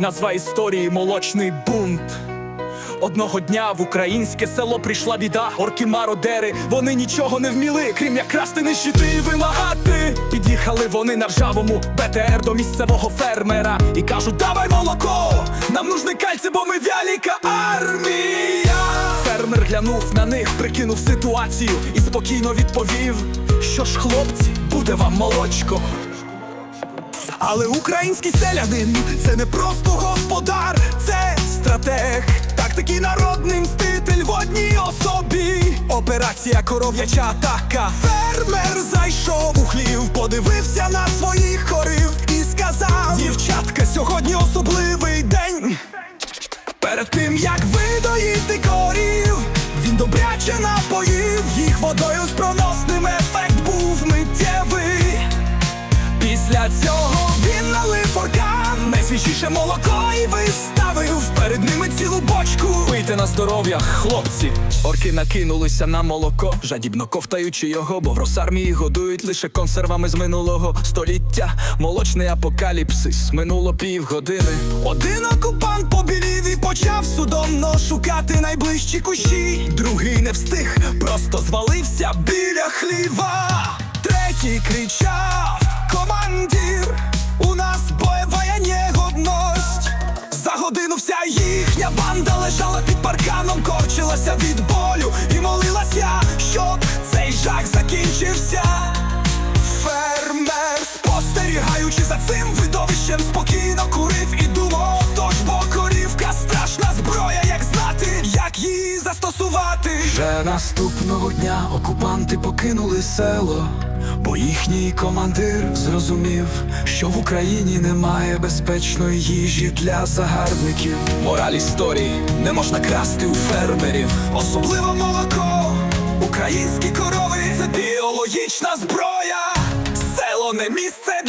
Назва історії молочний бунт. Одного дня в українське село прийшла біда, орки мародери, вони нічого не вміли, крім як красти нищити і вимагати. Під'їхали вони на ржавому БТР до місцевого фермера і кажуть, давай молоко, нам нужний кальцій, бо ми вяліка армія. Фермер глянув на них, прикинув ситуацію і спокійно відповів, що ж, хлопці, буде вам молочко. Але український селянин це не просто господар, це стратег, тактики народний мститель в одній особі. Операція коров'яча атака. Фермер зайшов у хлів, подивився на своїх корів і сказав: Дівчатка, сьогодні особливий день. Перед тим як видоїти корів, він добряче напоїв їх водою з проносним ефект був миттєвий. Після цього він налив орган найсвіжіше молоко і виставив перед ними цілу бочку. Пийте на здоров'я, хлопці. Орки накинулися на молоко, жадібно ковтаючи його, бо в Росармії годують лише консервами з минулого століття. Молочний апокаліпсис минуло півгодини. Один окупант побілів і почав судомно шукати найближчі кущі. Другий не встиг, просто звалився біля хліва. Третій кричав: годину вся їхня банда лежала під парканом, корчилася від болю і молилася, щоб цей жах закінчився. Фермер, спостерігаючи за цим видовищем, спокійно Вже наступного дня окупанти покинули село, бо їхній командир зрозумів, що в Україні немає безпечної їжі для загарбників. Мораль історії не можна красти у фермерів, особливо молоко. Українські корови це біологічна зброя. Село не місце